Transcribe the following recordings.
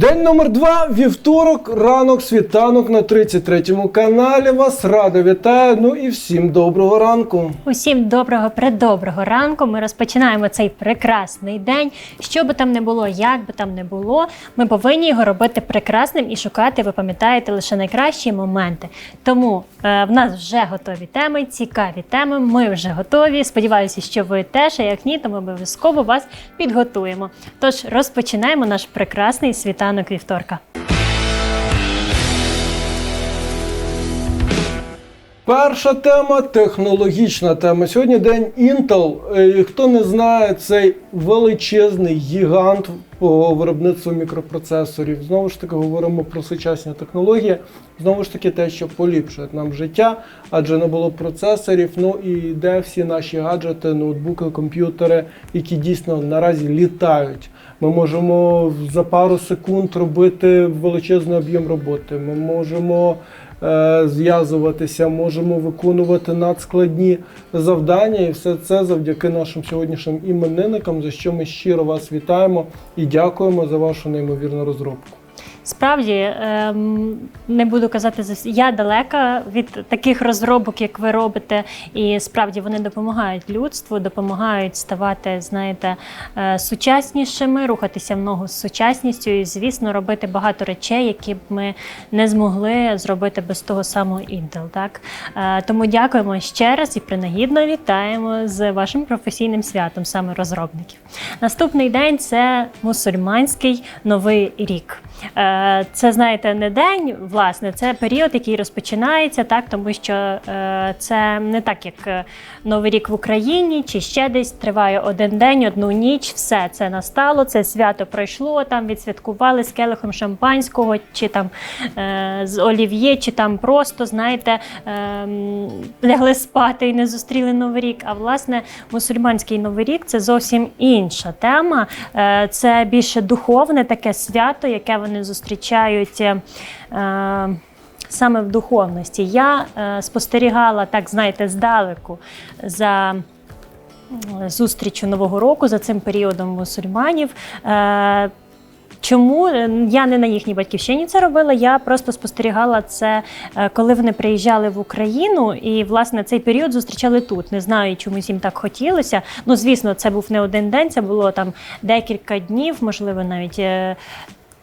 День номер два, вівторок, ранок, світанок на 33-му каналі. Вас радо вітаю. Ну і всім доброго ранку. Усім доброго предоброго ранку. Ми розпочинаємо цей прекрасний день. Що би там не було, як би там не було, ми повинні його робити прекрасним і шукати, ви пам'ятаєте, лише найкращі моменти. Тому е, в нас вже готові теми, цікаві теми. Ми вже готові. Сподіваюся, що ви теж. А як ні, то ми обов'язково вас підготуємо. Тож розпочинаємо наш прекрасний світанок вівторка. Перша тема технологічна тема. Сьогодні день Intel. Е, Хто не знає, цей величезний гігант по виробництву мікропроцесорів. Знову ж таки, говоримо про сучасні технології. Знову ж таки, те, що поліпшує нам життя, адже не було процесорів. Ну і де всі наші гаджети, ноутбуки, комп'ютери, які дійсно наразі літають. Ми можемо за пару секунд робити величезний об'єм роботи. Ми можемо е, зв'язуватися, можемо виконувати надскладні завдання, і все це завдяки нашим сьогоднішнім іменинникам, за що ми щиро вас вітаємо і дякуємо за вашу неймовірну розробку. Справді ем, не буду казати за я далека від таких розробок, як ви робите, і справді вони допомагають людству, допомагають ставати, знаєте, е, сучаснішими, рухатися в ногу з сучасністю і, звісно, робити багато речей, які б ми не змогли зробити без того самого Intel. Так Е, тому дякуємо ще раз і принагідно вітаємо з вашим професійним святом, саме розробників. Наступний день це мусульманський новий рік. Це знаєте, не день, власне, це період, який розпочинається, так тому що е, це не так, як е, Новий рік в Україні, чи ще десь триває один день, одну ніч. Все це настало, це свято пройшло. Там відсвяткували з келихом шампанського, чи там е, з олів'є, чи там просто знаєте, ем, лягли спати і не зустріли Новий рік. А власне, мусульманський новий рік це зовсім інша тема. Це більше духовне таке свято, яке вони зустрічають. е, Саме в духовності. Я е, спостерігала, так знаєте, здалеку за зустрічю Нового року, за цим періодом мусульманів. Е, Чому Е, я не на їхній батьківщині це робила? Я просто спостерігала це, е, коли вони приїжджали в Україну, і власне цей період зустрічали тут. Не знаю, чомусь їм так хотілося. Ну, звісно, це був не один день, це було там декілька днів, можливо, навіть.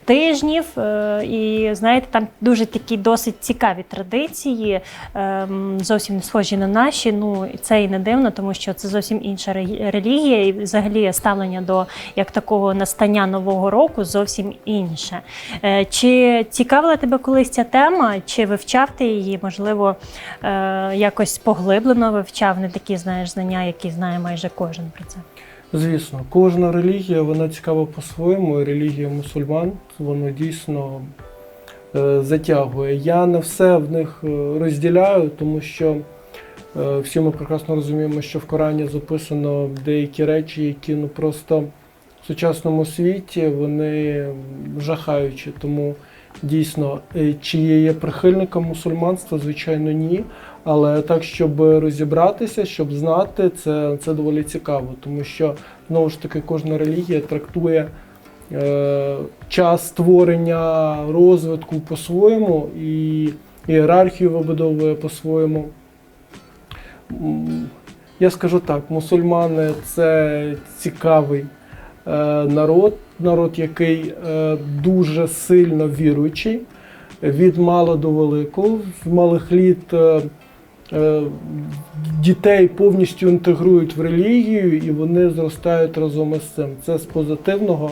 Тижнів, е, і знаєте, там дуже такі досить цікаві традиції, ем, зовсім не схожі на наші. Ну це і не дивно, тому що це зовсім інша релігія, і взагалі ставлення до як такого настання нового року зовсім інше. Е, Чи цікавила тебе колись ця тема? Чи вивчав ти її? Можливо, е, якось поглиблено вивчав, не такі знаєш знання, які знає майже кожен про це. Звісно, кожна релігія вона цікава по-своєму. Релігія мусульман воно дійсно е, затягує. Я не все в них е, розділяю, тому що е, всі ми прекрасно розуміємо, що в Корані записано деякі речі, які ну просто в сучасному світі вони жахаючі. Тому дійсно, чи є прихильником мусульманства, звичайно, ні. Але так, щоб розібратися, щоб знати, це, це доволі цікаво, тому що знову ж таки кожна релігія трактує е, час створення розвитку по-своєму і ієрархію вибудовує по-своєму. Я скажу так: мусульмани це цікавий е, народ, народ, який е, дуже сильно віруючий, від мала до великого, з малих літ. е, е, Дітей повністю інтегрують в релігію і вони зростають разом із цим. Це з позитивного.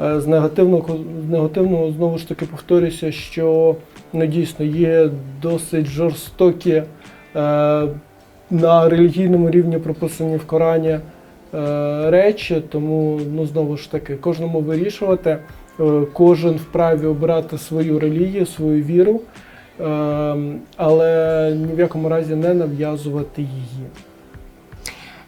Е, З негативного, з негативного знову ж таки повторюся, що ну, дійсно є досить жорстокі е, на релігійному рівні прописані в Корані е, речі, тому ну, знову ж таки кожному вирішувати, е, кожен вправі обирати свою релігію, свою віру, е, але ні в якому разі не нав'язувати її.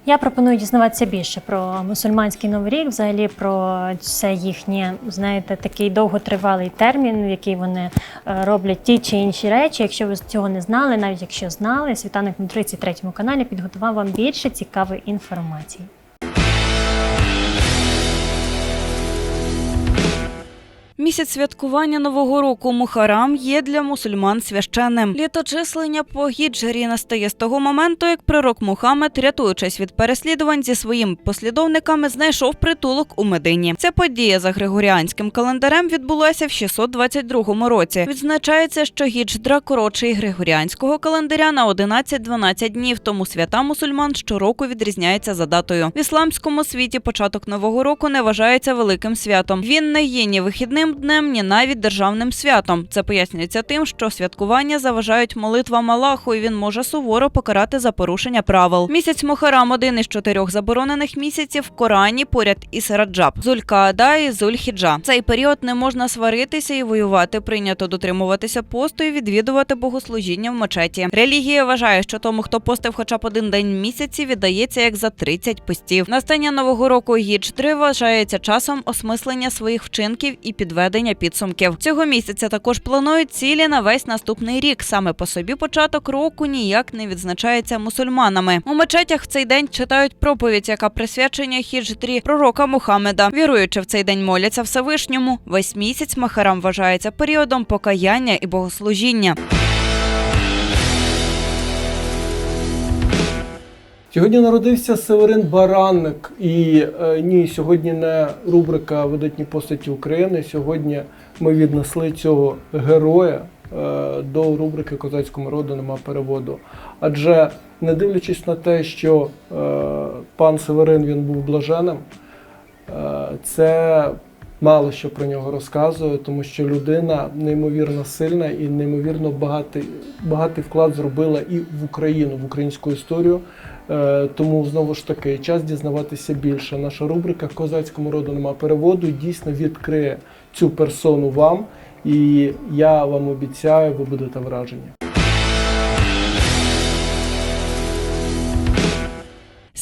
Я пропоную дізнаватися більше про мусульманський новий рік, взагалі про це їхнє, знаєте, такий довготривалий термін, в який вони е, роблять ті чи інші речі. Якщо ви цього не знали, навіть якщо знали, світанок на 33 каналі підготував вам більше цікавої інформації. Місяць святкування Нового року Мухарам є для мусульман священним. Літочислення по гіджарі настає з того моменту, як пророк Мухаммед, рятуючись від переслідувань зі своїми послідовниками, знайшов притулок у Медині. Ця подія за григоріанським календарем відбулася в 622 році. Відзначається, що гідждра коротший григоріанського календаря на 11-12 днів, тому свята мусульман щороку відрізняється за датою. В ісламському світі початок нового року не вважається великим святом. Він не є ні вихідним днем, ні навіть державним святом. Це пояснюється тим, що святкування заважають молитвам Аллаху, і він може суворо покарати за порушення правил. Місяць Мухарам один із чотирьох заборонених місяців в Корані поряд із Раджаб, Зулькаада і Зульхіджа. Цей період не можна сваритися і воювати. Прийнято дотримуватися посту і відвідувати богослужіння в мечеті. Релігія вважає, що тому, хто постив хоча б один день місяці, віддається як за 30 постів. Настання нового року гідждри вважається часом осмислення своїх вчинків і підведення підсумків. Цього місяця також планують цілі на весь наступний рік. Саме по собі початок року ніяк не відзначається мусульманами. У мечетях в цей день читають проповідь, яка присвячена хідждрі пророка Мухаммеда. Віруючи в цей день моляться Всевишньому. Весь місяць Махарам вважається періодом покаяння і богослужіння. Сьогодні народився Северин Баранник. І е, ні, сьогодні не рубрика Видатні постаті України. Сьогодні ми віднесли цього героя е, до рубрики Козацькому роду нема переводу. Адже не дивлячись на те, що е, пан Северин він був блаженим, це мало що про нього розказує, тому що людина неймовірно сильна і неймовірно багатий, багатий вклад зробила і в Україну, в українську історію. Е, Тому знову ж таки час дізнаватися більше. Наша рубрика Козацькому роду нема переводу дійсно відкриє цю персону вам, і я вам обіцяю, ви будете вражені.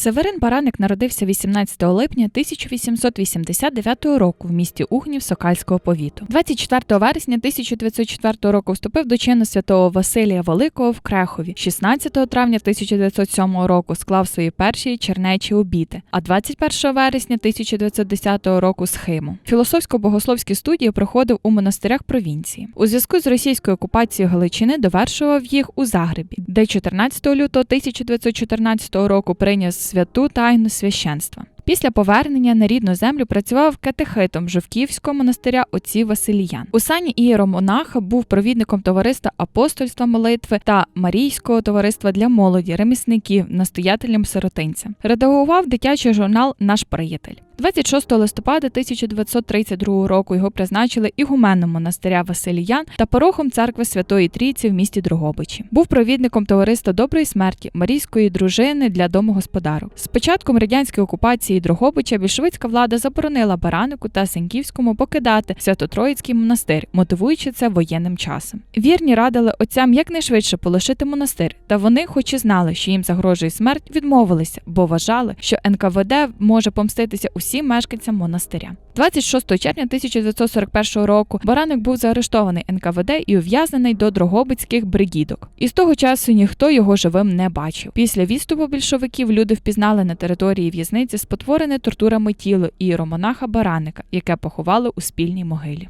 Северин Бараник народився 18 липня 1889 року в місті Угнів Сокальського повіту. 24 вересня 1904 року вступив до чину святого Василія Великого в Крехові. 16 травня 1907 року склав свої перші чернечі обіти, а 21 вересня 1910 року схиму. Філософсько-богословські студії проходив у монастирях провінції. У зв'язку з російською окупацією Галичини довершував їх у Загребі, де 14 лютого 1914 року прийняв святу тайну священства. Після повернення на рідну землю працював катехитом Жовківського монастиря отці Василіян. У сані ієромонаха був провідником товариства апостольства молитви та Марійського товариства для молоді, ремісників, настоятелем сиротинця. Редагував дитячий журнал Наш приятель. 26 листопада 1932 року його призначили ігуменом монастиря Василіян та порохом церкви Святої Трійці в місті Дрогобичі. Був провідником товариства Доброї смерті Марійської дружини для домогосподарок. З початком радянської окупації Дрогобича більшовицька влада заборонила Баранику та Сеньківському покидати Свято-Троїцький монастир, мотивуючи це воєнним часом. Вірні радили отцям якнайшвидше полишити монастир, та вони, хоч і знали, що їм загрожує смерть, відмовилися, бо вважали, що НКВД може помститися усім мешканцям монастиря. 26 червня 1941 року Бараник був заарештований НКВД і ув'язнений до Дрогобицьких бригідок. І з того часу ніхто його живим не бачив. Після відступу більшовиків люди впізнали на території в'язниці спотворене тортурами тіло іеромонаха Бараника, яке поховали у спільній могилі.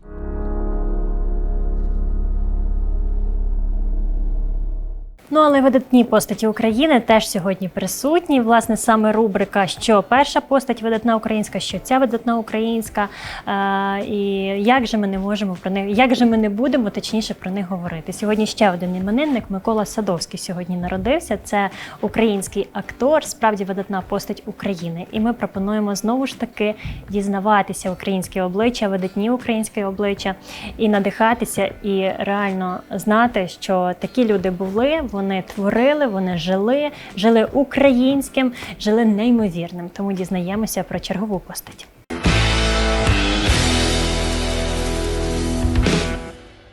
Ну але видатні постаті України теж сьогодні присутні. Власне, саме рубрика, що перша постать видатна українська, що ця видатна українська. Е, і як же ми не можемо про них, як же ми не будемо точніше про них говорити? Сьогодні ще один іменинник Микола Садовський сьогодні народився. Це український актор, справді видатна постать України. І ми пропонуємо знову ж таки дізнаватися українське обличчя, видатні українське обличчя і надихатися, і реально знати, що такі люди були. Творили, вони жили, жили українським, жили неймовірним. Тому дізнаємося про чергову постать.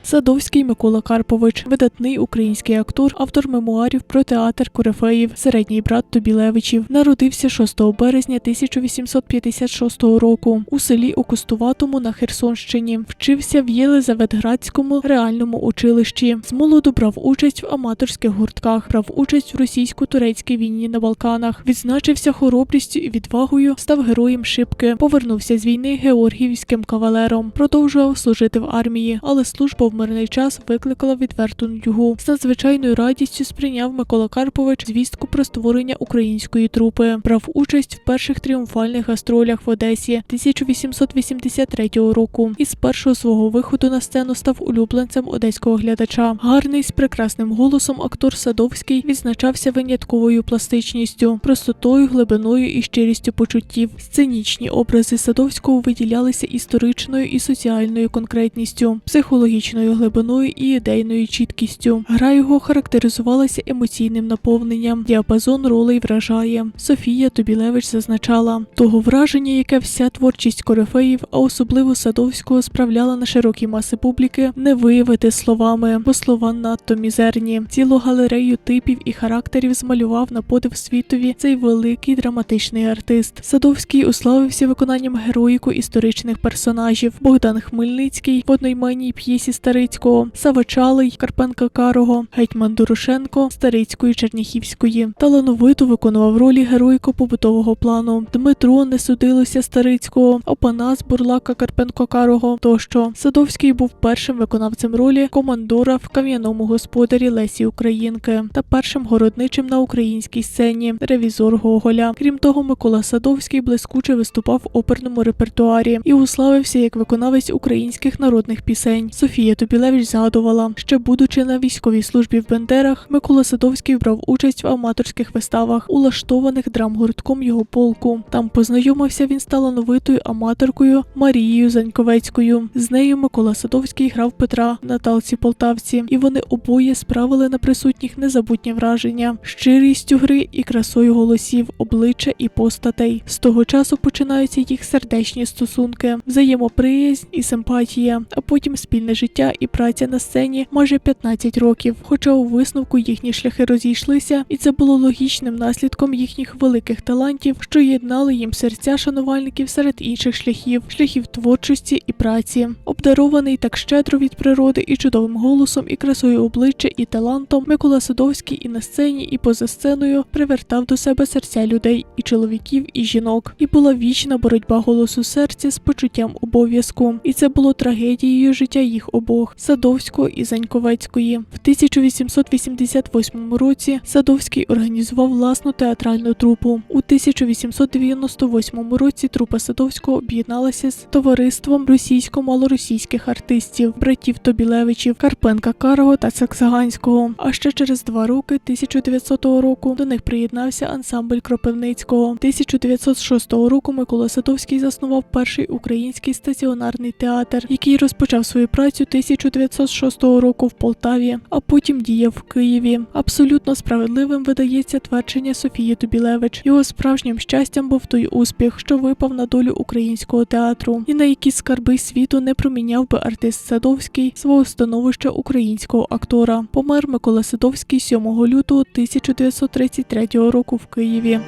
Садовський Микола Карпович, видатний український актор, автор мемуарів про театр Корифеїв, середній брат Тобілевичів, народився 6 березня 1856 року у селі Окустуватому на Херсонщині. Вчився в Єлизаветградському реальному училищі. З молоду брав участь в аматорських гуртках, брав участь в російсько-турецькій війні на Балканах, відзначився хоробрістю і відвагою, став героєм шибки, повернувся з війни георгіївським кавалером, продовжував служити в армії, але служба в мирний час викликала відверту нудьгу. З надзвичайною радістю сприйняв Микола Карпович звістку про створення української трупи. Брав участь в перших тріумфальних гастролях в Одесі 1883 року. І з першого свого виходу на сцену став улюбленцем одеського глядача. Гарний з прекрасним голосом актор Садовський відзначався винятковою пластичністю, простотою, глибиною і щирістю почуттів. Сценічні образи Садовського виділялися історичною і соціальною конкретністю, психологічною глибиною і ідейною чіткістю. Гра його характеризувалася емоційним наповненням. Діапазон ролей вражає. Софія Тобілевич зазначала того враження, яке вся творчість корифеїв, а особливо Садовського, справляла на широкі маси публіки, не виявити словами, бо слова надто мізерні. Цілу галерею типів і характерів змалював на подив світові цей великий драматичний артист. Садовський уславився виконанням героїку історичних персонажів Богдан Хмельницький в одноіменній п'єсі Старицького, Савичалий, Карпенка Карого, Гетьман Дорошенко, Старицької Черніхівської. Талановито виконував ролі героїко побутового плану. Дмитро не судилося Старицького, Опанас Бурлака Карпенко Карого тощо. Садовський був першим виконавцем ролі командора в кам'яному господарі Лесі Українки та першим городничим на українській сцені ревізор Гоголя. Крім того, Микола Садовський блискуче виступав в оперному репертуарі і уславився як виконавець українських народних пісень. Софія Тобілевич згадувала, ще будучи на військовій службі в Бендерах, Микола Садовський брав участь в аматорських виставах, улаштованих драмгуртком його полку. Там познайомився він з талановитою аматоркою Марією Заньковецькою. З нею Микола Садовський грав Петра на Талці Полтавці, і вони обоє справили на присутніх незабутнє враження, щирістю гри і красою голосів, обличчя і постатей. З того часу починаються їх сердечні стосунки, взаємоприязнь і симпатія, а потім спільне життя і праця на сцені майже 15 років. Хоча у висновку їхні шляхи розійшлися, і це було логічним наслідком їхніх великих талантів, що єднали їм серця шанувальників серед інших шляхів, шляхів творчості і праці. Обдарований так щедро від природи і чудовим голосом, і красою обличчя, і талантом, Микола Садовський і на сцені, і поза сценою привертав до себе серця людей, і чоловіків, і жінок. І була вічна боротьба голосу серця з почуттям обов'язку. І це було трагедією життя їх обох Садовського і Заньковецької. В 1888 році Садовський організував власну театральну трупу. У 1898 році трупа Садовського об'єдналася з товариством російсько-малоросійських артистів, братів Тобілевичів, Карпенка Карого та Саксаганського. А ще через два роки, 1900 року, до них приєднався ансамбль Кропивницького. 1906 року Микола Садовський заснував перший український стаціонарний театр, який розпочав свою працю 1906 року в Полтаві, а потім діяв в Києві. Абсолютно справедливим видається твердження Софії Тобілевич. Його справжнім щастям був той успіх, що випав на долю українського театру, і на які скарби світу не проміняв би артист Садовський свого становища українського актора. Помер Микола Садовський 7 лютого 1933 року в Києві.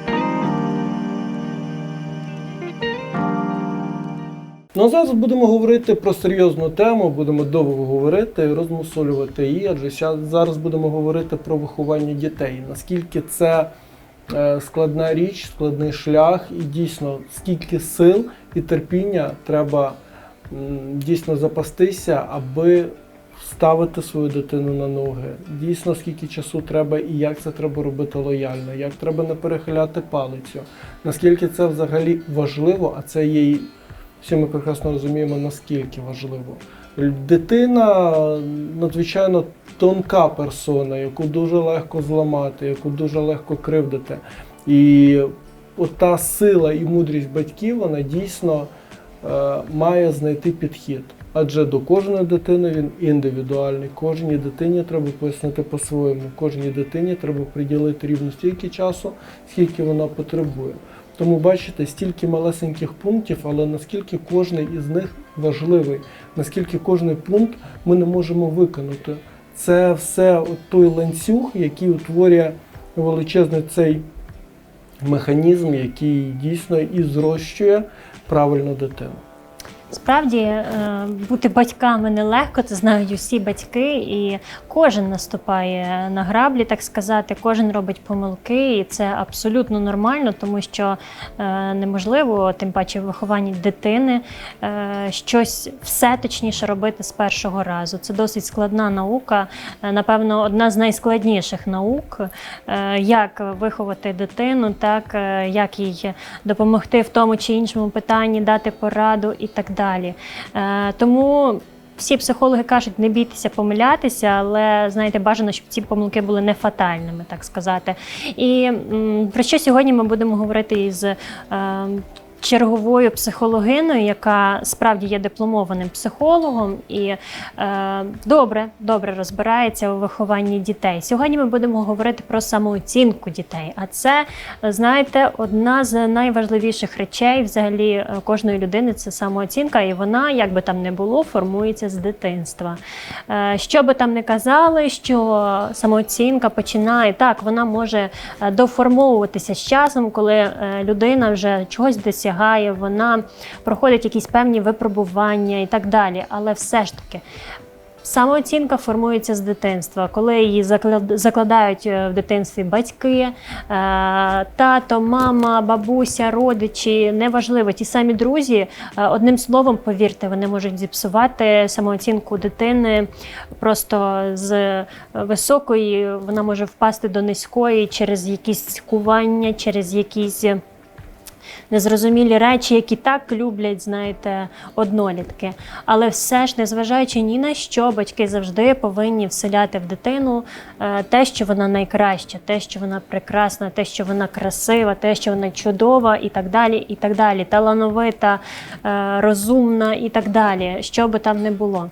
Ну, а зараз будемо говорити про серйозну тему, будемо довго говорити розмусолювати її, адже зараз будемо говорити про виховання дітей. Наскільки це е, складна річ, складний шлях, і дійсно скільки сил і терпіння треба дійсно запастися, аби ставити свою дитину на ноги. Дійсно, скільки часу треба і як це треба робити лояльно, як треба не перехиляти палицю, наскільки це взагалі важливо, а це є всі ми прекрасно розуміємо, наскільки важливо. Дитина надзвичайно тонка персона, яку дуже легко зламати, яку дуже легко кривдити. І ота сила і мудрість батьків, вона дійсно е, має знайти підхід. Адже до кожної дитини він індивідуальний. Кожній дитині треба пояснити по-своєму. Кожній дитині треба приділити рівно стільки часу, скільки вона потребує. Тому бачите, стільки малесеньких пунктів, але наскільки кожен із них важливий, наскільки кожен пункт ми не можемо виконати. Це все от той ланцюг, який утворює величезний цей механізм, який дійсно і зрощує правильну дитину. Справді е, бути батьками нелегко, це знають усі батьки, і кожен наступає на граблі, так сказати, кожен робить помилки, і це абсолютно нормально, тому що е, неможливо, тим паче в вихованні дитини, е, щось все точніше робити з першого разу. Це досить складна наука, напевно, одна з найскладніших наук, як виховати дитину, так як їй допомогти в тому чи іншому питанні, дати пораду і так далі. Е, Тому всі психологи кажуть, не бійтеся помилятися, але знаєте, бажано, щоб ці помилки були не фатальними, так сказати. І про що сьогодні ми будемо говорити із е, черговою психологиною, яка справді є дипломованим психологом і е, добре, добре розбирається у вихованні дітей. Сьогодні ми будемо говорити про самооцінку дітей. А це, знаєте, одна з найважливіших речей взагалі е, кожної людини це самооцінка, і вона, як би там не було, формується з дитинства. Е, Що би там не казали, що самооцінка починає так, вона може е, доформовуватися з часом, коли е, людина вже чогось досягає, вона проходить якісь певні випробування і так далі. Але все ж таки. Самооцінка формується з дитинства, коли її закладають е, в дитинстві батьки, е, тато, мама, бабуся, родичі, неважливо, ті самі друзі. Е, Одним словом, повірте, вони можуть зіпсувати самооцінку дитини просто з високої, вона може впасти до низької через якісь кування, через якісь незрозумілі речі, які так люблять, знаєте, однолітки. Але все ж, незважаючи ні на що, батьки завжди повинні вселяти в дитину е, те, що вона найкраща, те, що вона прекрасна, те, що вона красива, те, що вона чудова, і так далі, і так далі, талановита, е, розумна і так далі, що би там не було.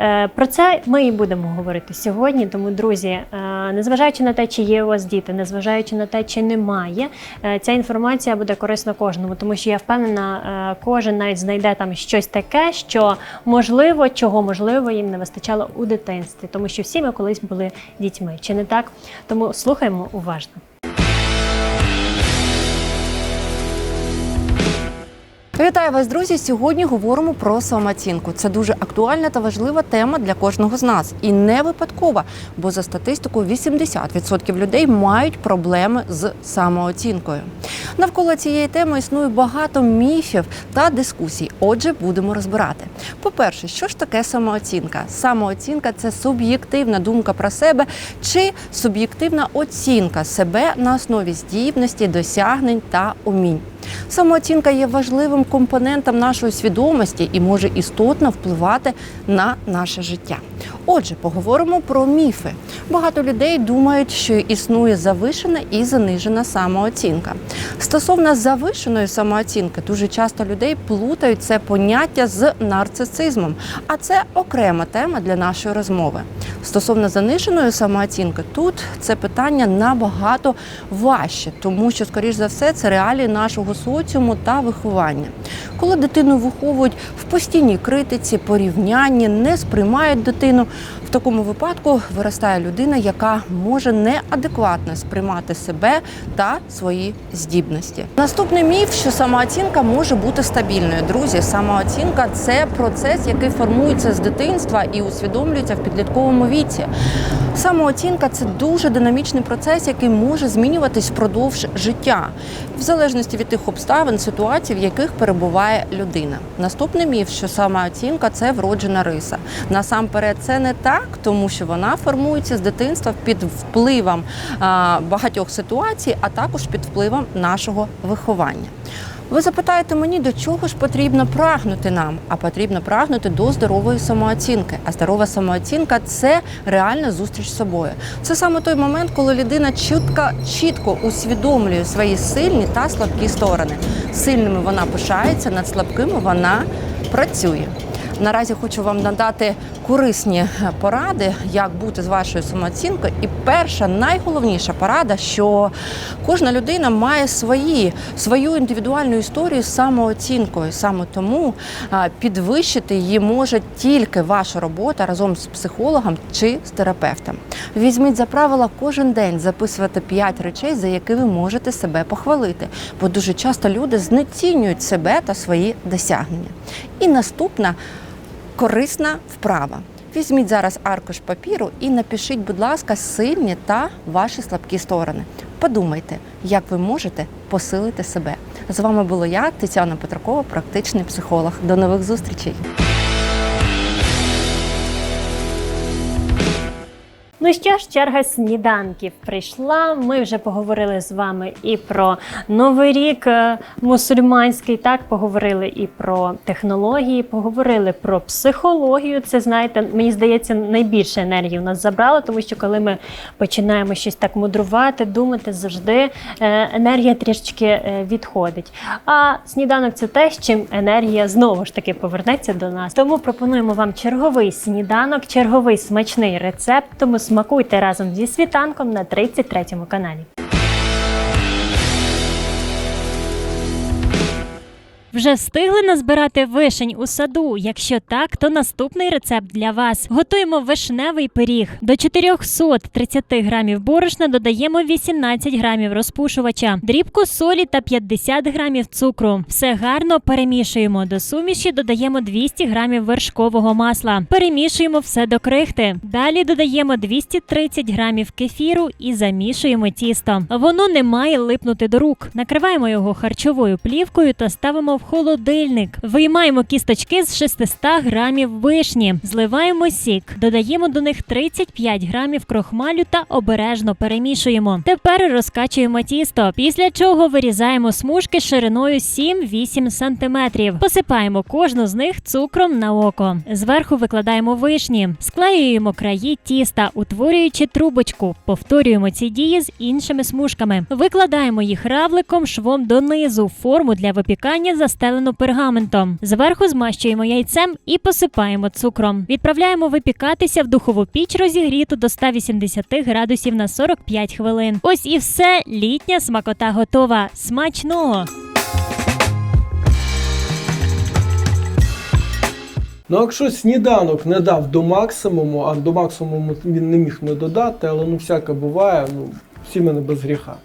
Е, Про це ми і будемо говорити сьогодні. Тому, друзі, незважаючи на те, чи є у вас діти, незважаючи на те, чи немає, ця інформація буде корисна кожному, тому що я впевнена, е, кожен навіть знайде там щось таке, що можливо, чого можливо їм не вистачало у дитинстві, тому що всі ми колись були дітьми, чи не так? Тому слухаємо уважно. Вітаю вас, друзі! Сьогодні говоримо про самооцінку. Це дуже актуальна та важлива тема для кожного з нас. І не випадкова, бо за статистикою 80% людей мають проблеми з самооцінкою. Навколо цієї теми існує багато міфів та дискусій. Отже, будемо розбирати. По-перше, що ж таке самооцінка? Самооцінка це суб'єктивна думка про себе чи суб'єктивна оцінка себе на основі здібності, досягнень та умінь. Самооцінка є важливим компонентом нашої свідомості і може істотно впливати на наше життя. Отже, поговоримо про міфи. Багато людей думають, що існує завишена і занижена самооцінка. Стосовно завишеної самооцінки, дуже часто людей плутають це поняття з нарцисизмом, а це окрема тема для нашої розмови. Стосовно заниженої самооцінки, тут це питання набагато важче, тому що, скоріш за все, це реалії нашого соціуму та виховання. Коли дитину виховують в постійній критиці, порівнянні, не сприймають дитину, в такому випадку виростає людина, яка може неадекватно сприймати себе та свої здібності. Наступний міф, що самооцінка може бути стабільною. Друзі, самооцінка це процес, який формується з дитинства і усвідомлюється в підлітковому віці. Самооцінка це дуже динамічний процес, який може змінюватись впродовж життя, в залежності від тих обставин, ситуацій, в яких перебуває людина. Наступний міф, що самооцінка це вроджена риса. Насамперед, це не так, тому що вона формується з дитинства під впливом багатьох ситуацій, а також під впливом нашого виховання. Ви запитаєте мені, до чого ж потрібно прагнути нам? А потрібно прагнути до здорової самооцінки. А здорова самооцінка це реальна зустріч з собою. Це саме той момент, коли людина чітко, чітко усвідомлює свої сильні та слабкі сторони. Сильними вона пишається, над слабкими вона працює. Наразі хочу вам надати корисні поради, як бути з вашою самооцінкою. І перша найголовніша порада, що кожна людина має свої, свою індивідуальну історію з самооцінкою. Саме тому підвищити її може тільки ваша робота разом з психологом чи з терапевтом. Візьміть за правило кожен день записувати 5 речей, за які ви можете себе похвалити, бо дуже часто люди знецінюють себе та свої досягнення. І наступна корисна вправа. Візьміть зараз аркуш папіру і напишіть, будь ласка, сильні та ваші слабкі сторони. Подумайте, як ви можете посилити себе. З вами була я, Тетяна Петракова, практичний психолог. До нових зустрічей! Ну що ж, черга сніданків прийшла. Ми вже поговорили з вами і про новий рік е, мусульманський. Так, поговорили і про технології, поговорили про психологію. Це знаєте, мені здається, найбільше енергії у нас забрало, тому що коли ми починаємо щось так мудрувати, думати, завжди е, енергія трішечки е, відходить. А сніданок це те, з чим енергія знову ж таки повернеться до нас. Тому пропонуємо вам черговий сніданок, черговий смачний рецепт. Тому смакуйте разом зі світанком на 33 каналі. Вже встигли назбирати вишень у саду? Якщо так, то наступний рецепт для вас. Готуємо вишневий пиріг. До 430 грамів борошна додаємо 18 грамів розпушувача, дрібку солі та 50 грамів цукру. Все гарно перемішуємо. До суміші додаємо 200 грамів вершкового масла. Перемішуємо все до крихти. Далі додаємо 230 грамів кефіру і замішуємо тісто. Воно не має липнути до рук. Накриваємо його харчовою плівкою та ставимо в холодильник. Виймаємо кісточки з 600 грамів вишні, зливаємо сік, додаємо до них 35 грамів крохмалю та обережно перемішуємо. Тепер розкачуємо тісто, після чого вирізаємо смужки шириною 7-8 см. Посипаємо кожну з них цукром на око. Зверху викладаємо вишні, склеюємо краї тіста, утворюючи трубочку. Повторюємо ці дії з іншими смужками. Викладаємо їх равликом швом донизу. Форму для випікання застелену пергаментом. Зверху змащуємо яйцем і посипаємо цукром. Відправляємо випікатися в духову піч розігріту до 180 градусів на 45 хвилин. Ось і все. Літня смакота готова. Смачного! Ну, якщо сніданок не дав до максимуму, а до максимуму він не міг не додати, але ну всяке буває, ну всі ми не без гріха.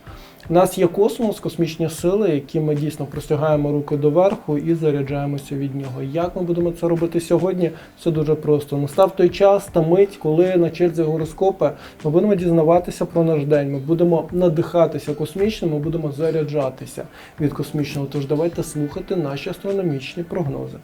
У нас є космос, космічні сили, які ми дійсно простягаємо руки доверху і заряджаємося від нього. Як ми будемо це робити сьогодні? Це дуже просто. Настав той час та мить, коли на черзі гороскопи ми будемо дізнаватися про наш день. Ми будемо надихатися космічним, ми будемо заряджатися від космічного. Тож давайте слухати наші астрономічні прогнози.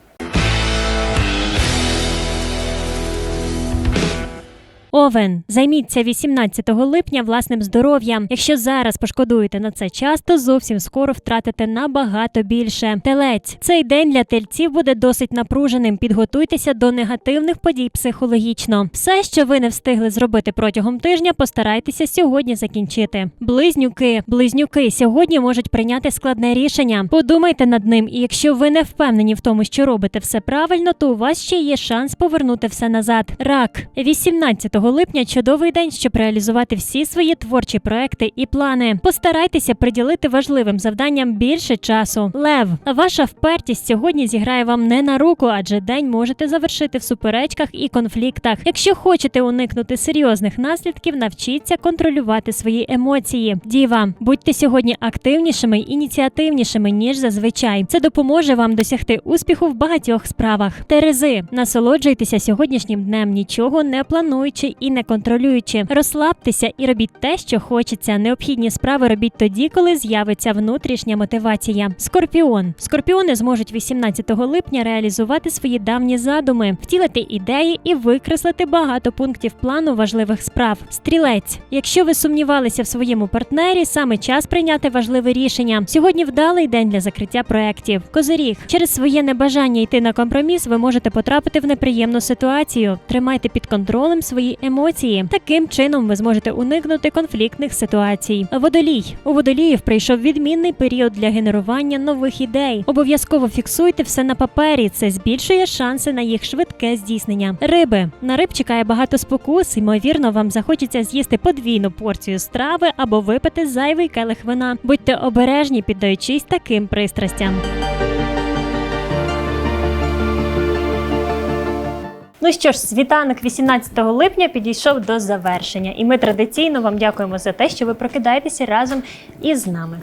Овен, займіться 18 липня власним здоров'ям. Якщо зараз пошкодуєте на це час, то зовсім скоро втратите набагато більше. Телець цей день для тельців буде досить напруженим. Підготуйтеся до негативних подій психологічно. Все, що ви не встигли зробити протягом тижня, постарайтеся сьогодні закінчити. Близнюки, близнюки сьогодні можуть прийняти складне рішення. Подумайте над ним, і якщо ви не впевнені в тому, що робите все правильно, то у вас ще є шанс повернути все назад. Рак 18 липня чудовий день, щоб реалізувати всі свої творчі проекти і плани. Постарайтеся приділити важливим завданням більше часу. Лев, ваша впертість сьогодні зіграє вам не на руку, адже день можете завершити в суперечках і конфліктах. Якщо хочете уникнути серйозних наслідків, навчіться контролювати свої емоції. Діва, будьте сьогодні активнішими й ініціативнішими ніж зазвичай. Це допоможе вам досягти успіху в багатьох справах. Терези, насолоджуйтеся сьогоднішнім днем, нічого не плануючи і не контролюючи. Розслабтеся і робіть те, що хочеться. Необхідні справи робіть тоді, коли з'явиться внутрішня мотивація. Скорпіон. Скорпіони зможуть 18 липня реалізувати свої давні задуми, втілити ідеї і викреслити багато пунктів плану важливих справ. Стрілець. Якщо ви сумнівалися в своєму партнері, саме час прийняти важливе рішення. Сьогодні вдалий день для закриття проєктів. Козиріг. Через своє небажання йти на компроміс, ви можете потрапити в неприємну ситуацію. Тримайте під контролем свої. Таким чином ви зможете уникнути конфліктних ситуацій. Водолій у водоліїв прийшов відмінний період для генерування нових ідей. Обов'язково фіксуйте все на папері. Це збільшує шанси на їх швидке здійснення. Риби на риб чекає багато спокус. Ймовірно, вам захочеться з'їсти подвійну порцію страви або випити зайвий келих вина. Будьте обережні, піддаючись таким пристрастям. Ну що ж, світанок 18 липня підійшов до завершення, і ми традиційно вам дякуємо за те, що ви прокидаєтеся разом із нами.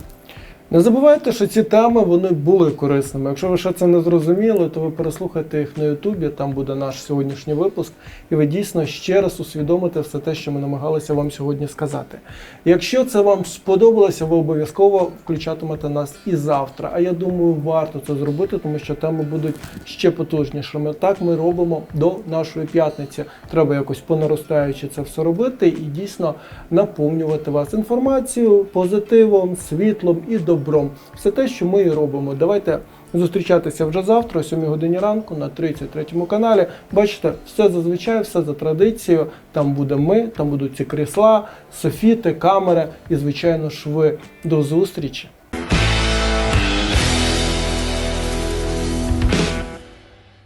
Не забувайте, що ці теми вони були корисними. Якщо ви ще це не зрозуміли, то ви переслухайте їх на Ютубі, там буде наш сьогоднішній випуск, і ви дійсно ще раз усвідомите все те, що ми намагалися вам сьогодні сказати. Якщо це вам сподобалося, ви обов'язково включатимете нас і завтра. А я думаю, варто це зробити, тому що теми будуть ще потужнішими. Так ми робимо до нашої п'ятниці. Треба якось понаростаючи це все робити і дійсно наповнювати вас інформацією, позитивом, світлом і добром. Все те, що ми і робимо. Давайте зустрічатися вже завтра, о 7 годині ранку на 33 каналі. Бачите, все зазвичай, все за традицією. Там буде ми, там будуть ці крісла, софіти, камери і, звичайно ж, ви. До зустрічі!